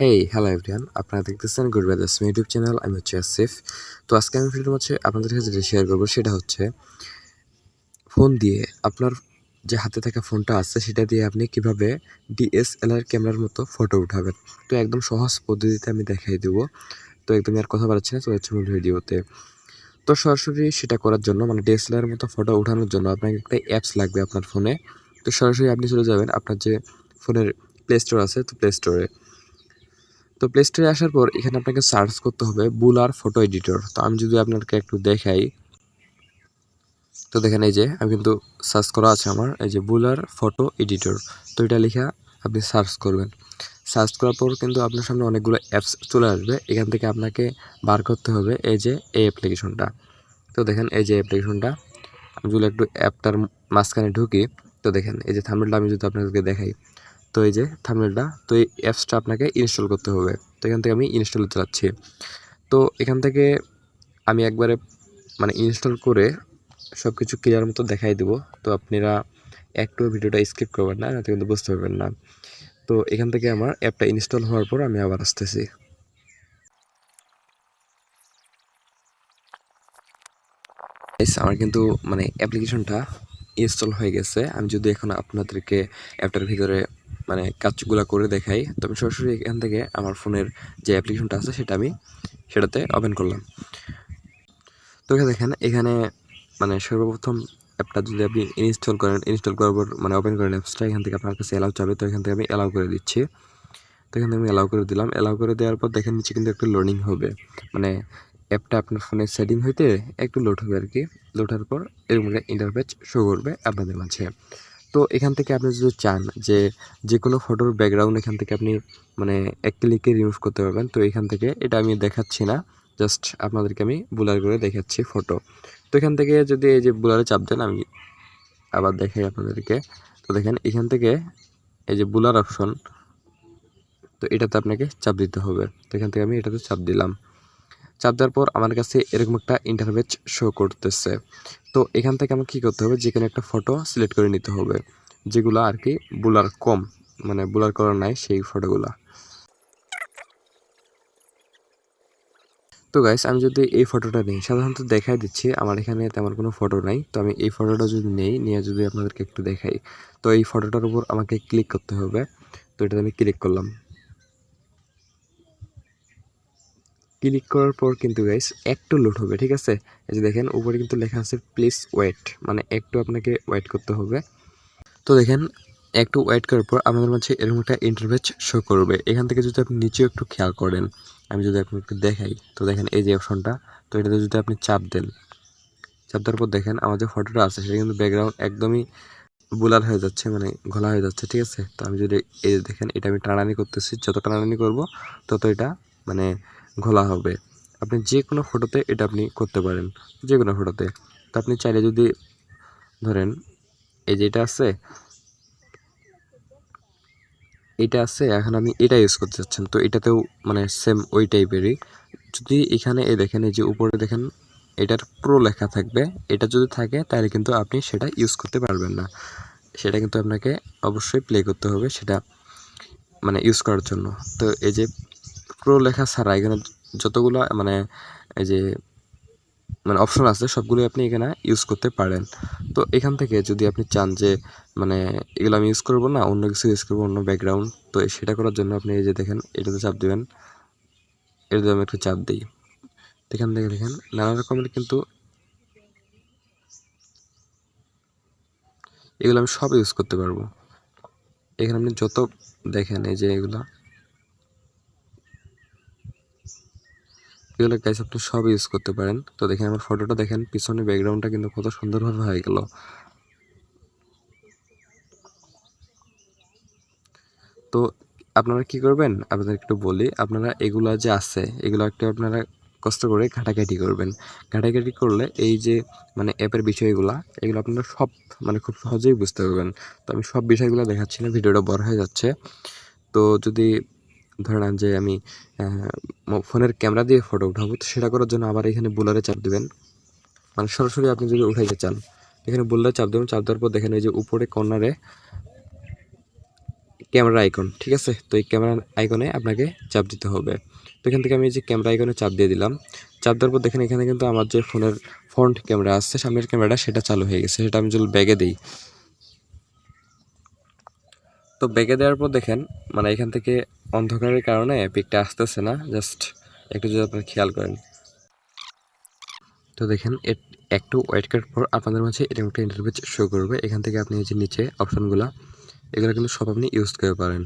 Hey hello everyone আপনারা দেখতেছেন good brothers YouTube channel আমি হচ্ছে আসিফ তো আজকে আমি ভিডিওর হচ্ছে আপনাদের কাছে যেটা শেয়ার করব সেটা হচ্ছে ফোন দিয়ে আপনার যে হাতে থাকা ফোনটা আছে সেটা দিয়ে আপনি কীভাবে ডিএসএলআর ক্যামেরার মতো ফটো উঠাবেন। তো একদম সহজ পদ্ধতিতে আমি দেখাই দেবো। তো একদমই আর কথা বাড়াচ্ছি না, চলে যাচ্ছে ভিডিওতে। তো সরাসরি সেটা করার জন্য মানে ডিএসএলআর মতো ফটো ওঠানোর জন্য আপনাকে একটা অ্যাপস লাগবে আপনার ফোনে তো সরাসরি আপনি চলে যাবেন আপনার যে ফোনের প্লে স্টোর আছে, তো প্লে স্টোরে তো প্লে স্টোরে আসার পর এখানে আপনাকে সার্চ করতে হবে বুলার ফটো এডিটর তো আমি যদি আপনাকে একটু দেখাই, তো দেখেন এই যে, আমি কিন্তু সার্চ করা আছে আমার, এই যে বুলার ফটো এডিটর তো এটা লেখা আপনি সার্চ করবেন। সার্চ করার পর কিন্তু আপনার সামনে অনেকগুলো অ্যাপস চলে আসবে। এখান থেকে আপনাকে বার করতে হবে এই যে এই অ্যাপ্লিকেশনটা তো দেখেন এই যে অ্যাপ্লিকেশনটা আমি যদি একটু অ্যাপটার মাঝখানে ঢুকি, তো দেখেন এই যে থাম্বনেলটা আমি যদি আপনাদেরকে দেখাই। তো এই যে থাম্বনেলটা তো এই অ্যাপসটা আপনাকে ইনস্টল করতে হবে। তো এখান থেকে আমি ইনস্টল চালাচ্ছি তো এখান থেকে আমি একবারে মানে ইনস্টল করে সব কিছু ক্লিয়ার মতো দেখাই দেবো। তো আপনারা একটু ভিডিওটা স্কিপ করবেন না তাতে কিন্তু বুঝতে পারবেন না। তো এখান থেকে আমার অ্যাপটা ইনস্টল হওয়ার পর আমি আবার আসতেছি। আমার কিন্তু মানে অ্যাপ্লিকেশনটা ইনস্টল হয়ে গেছে। আমি যদি এখন আপনাদেরকে অ্যাপটার ভিতরে মানে কাজগুলো করে দেখাই, তো আমি সরাসরি এখান থেকে আমার ফোনের যে অ্যাপ্লিকেশনটা আছে সেটা আমি সেটাতে ওপেন করলাম। তো এখানে দেখেন, এখানে মানে সর্বপ্রথম অ্যাপটা যদি আপনি ইনস্টল করেন ইনস্টল করার পর মানে ওপেন করেন অ্যাপসটা এখান থেকে আপনার কাছে অ্যালাউ চাবে, তো এখান থেকে আমি অ্যালাউ করে দিচ্ছি। তো এখান থেকে আমি অ্যালাউ করে দিলাম। অ্যালাউ করে দেওয়ার পর দেখেন নিচে কিন্তু একটা লোডিং হবে। মানে অ্যাপটা আপনার ফোনের সেটিং হইতে একটু লোড হবে আর কি। লোডার পর এরকম একটা ইন্টারফেস শো করবে আপনাদের মাঝে। তো এখান থেকে আপনি যদি চান যে যে কোনো ফটোর ব্যাকগ্রাউন্ড এখান থেকে আপনি মানে এক ক্লিকে রিমুভ করতে পারবেন, তো এখান থেকে এটা আমি দেখাচ্ছি না জাস্ট আপনাদেরকে আমি বুলার করে দেখাচ্ছি ফটো তো এখান থেকে যদি এই যে বুলারে চাপ দেন, আমি আবার দেখাই আপনাদেরকে। তো দেখেন, এখান থেকে এই যে বুলার অপশন তো এটাতে আপনাকে চাপ দিতে হবে। তো এখান থেকে আমি এটাতে চাপ দিলাম। চাপ দেওয়ার পর আমার কাছে এরকম একটা ইন্টারভেচ শো করতেছে। তো এখান থেকে আমাকে কী করতে হবে? যে কোনো একটা ফটো সিলেক্ট করে নিতে হবে, যেগুলো আর কি বুলার কম মানে বুলার করা নাই সেই ফটোগুলা তো গাইস আমি যদি এই ফটোটা নিই, সাধারণত দেখাই দিচ্ছি, আমার এখানে তেমন কোনো ফটো নাই। তো আমি এই ফটোটা যদি নেই, নিয়ে যদি আপনাদেরকে একটু দেখাই, তো এই ফটোটার উপর আমাকে ক্লিক করতে হবে। তো এটাতে আমি ক্লিক করলাম। ক্লিক করার পর কিন্তু গাইস একটু লোড হবে, ঠিক আছে? এই যে দেখেন, উপরে কিন্তু লেখা আছে প্লিজ ওয়েট মানে একটু আপনাকে ওয়েট করতে হবে। তো দেখেন একটু ওয়েট করার পর আমাদের মাঝে এরকম একটা ইন্টারভেচ শো করবে। এখান থেকে যদি আপনি নিচেও একটু খেয়াল করেন, আমি যদি আপনাকে দেখাই, তো দেখেন এই যে অপশনটা তো এটাতে যদি আপনি চাপ দেন, চাপ দেওয়ার পর দেখেন আমার যে ফটোটা আছে, সেটা কিন্তু ব্যাকগ্রাউন্ড একদমই বুলার হয়ে যাচ্ছে মানে ঘোলা হয়ে যাচ্ছে, ঠিক আছে? তো আমি যদি এই দেখেন, এটা আমি টানানি করতেছি, যত টানানি করব তত এটা মানে ঘোলা হবে। আপনি যে কোনো ফটোতে এটা আপনি করতে পারেন যে কোনো ফটোতে তো আপনি চাইলে যদি ধরেন, এই যে এটা আছে এটা আছে, এখন আমি এটা ইউজ করতে চাচ্ছেন, তো এটাতেও মানে সেম ওই টাইপেরই যদি এখানে, এই দেখেন, এই যে উপরে দেখেন, এটার প্রো লেখা থাকবে। এটা যদি থাকে, তাহলে কিন্তু আপনি সেটা ইউজ করতে পারবেন না। সেটা কিন্তু আপনাকে অবশ্যই প্লে করতে হবে, সেটা মানে ইউজ করার জন্য। তো এই যে প্রো লেখা ছাড়া এখানে যতগুলো মানে এই যে মানে অপশন আছে, সবগুলোই আপনি এখানে ইউজ করতে পারেন। তো এখান থেকে যদি আপনি চান যে মানে এগুলো আমি ইউজ করব না, অন্য কিছু ইউজ করব, অন্য ব্যাকগ্রাউন্ড তো সেটা করার জন্য আপনি এই যে দেখেন, এটাতে চাপ দেবেন। এটাতে আমি একটু চাপ দিই। এখান থেকে দেখেন, নানা রকমের কিন্তু এগুলো আমি সব ইউজ করতে পারব। এখানে আপনি যত দেখেন এই যে এগুলো এগুলো গাইস আপনি সব ইউজ করতে পারেন। তো দেখেন, আমার ফটোটা দেখেন, পিছনে ব্যাকগ্রাউন্ডটা কিন্তু কত সুন্দরভাবে হয়ে গেল। তো আপনারা কি করবেন? আপনাদের একটু বলি, আপনারা এগুলা যে আছে, এগুলো একটু আপনারা কষ্ট করে ঘাটাঘাটি করবেন। ঘাটাঘাটি করলে এই যে মানে অ্যাপের বিষয়গুলো, এগুলো আপনারা সব মানে খুব সহজেই বুঝতে পারবেন। তো আমি সব বিষয়গুলো দেখাচ্ছি না, ভিডিওটা বড় হয়ে যাচ্ছে। তো যদি ধরে নেন যে আমি ফোনের ক্যামেরা দিয়ে ফটো উঠাবো, তো সেটা করার জন্য আবার এখানে বুলারে চাপ দেবেন। মানে সরাসরি আপনি যদি উঠাইতে চান, এখানে বুলারে চাপ দেবেন, চাপ দেওয়ার পর দেখেন এই যে উপরে কর্নারে ক্যামেরা আইকন ঠিক আছে? তো এই ক্যামেরা আইকনে আপনাকে চাপ দিতে হবে। তো এখান থেকে আমি যে ক্যামেরা আইকনে চাপ দিয়ে দিলাম, চাপ দেওয়ার পর দেখেন এখানে কিন্তু আমার যে ফোনের ফ্রন্ট ক্যামেরা আছে, সামনের ক্যামেরাটা সেটা চালু হয়ে গেছে। সেটা আমি যদি ব্যাগে দিই, তো ব্যাগে দেওয়ার পর দেখেন মানে এখান থেকে অন্ধকারের কারণে পিকটা আসতেছে না জাস্ট একটু যদি আপনারা খেয়াল করেন। তো দেখেন একটু ওয়েট করার পর আপনাদের মাঝে এরকম একটা ইন্টারভিউ শো করবে। এখান থেকে আপনি যে নিচে অপশনগুলো, এগুলো কিন্তু সব আপনি ইউজ করতে পারেন।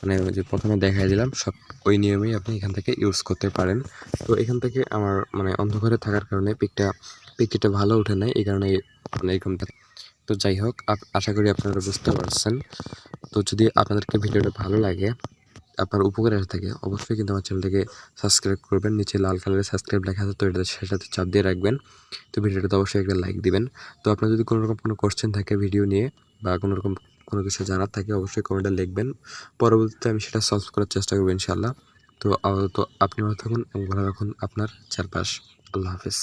মানে যে প্রথমে দেখাই দিলাম, সব ওই নিয়মেই আপনি এখান থেকে ইউজ করতে পারেন। তো এখান থেকে আমার মানে অন্ধকারে থাকার কারণে পিকটা পিকটা ভালো ওঠে নাই, এই কারণে মানে এরকমটা তো যাই হোক আশা করি আপনারা বুঝতে পারছেন। তো যদি আপনাদেরকে ভিডিওটা ভালো লাগে আপনার উপকারে আসে থাকে, অবশ্যই কিন্তু আমার চ্যানেলটাকে সাবস্ক্রাইব করবেন। নিচে লাল কালারের সাবস্ক্রাইব লেখা আছে, তো এটা সেটাতে চাপ দিয়ে রাখবেন। তো ভিডিওটাতে অবশ্যই একটা লাইক দিবেন। তো আপনার যদি কোনো রকম কোনো কোশ্চেন থাকে ভিডিও নিয়ে বা কোনো রকম কোনো কিছু জানার থাকে, অবশ্যই কমেন্টে লিখবেন। পরবর্তীতে আমি সেটা সলভ করার চেষ্টা করব ইনশাল্লাহ তো আপাতত আপনি ভালো থাকুন এবং ভালো রাখুন আপনার চারপাশ। আল্লাহ হাফেজ।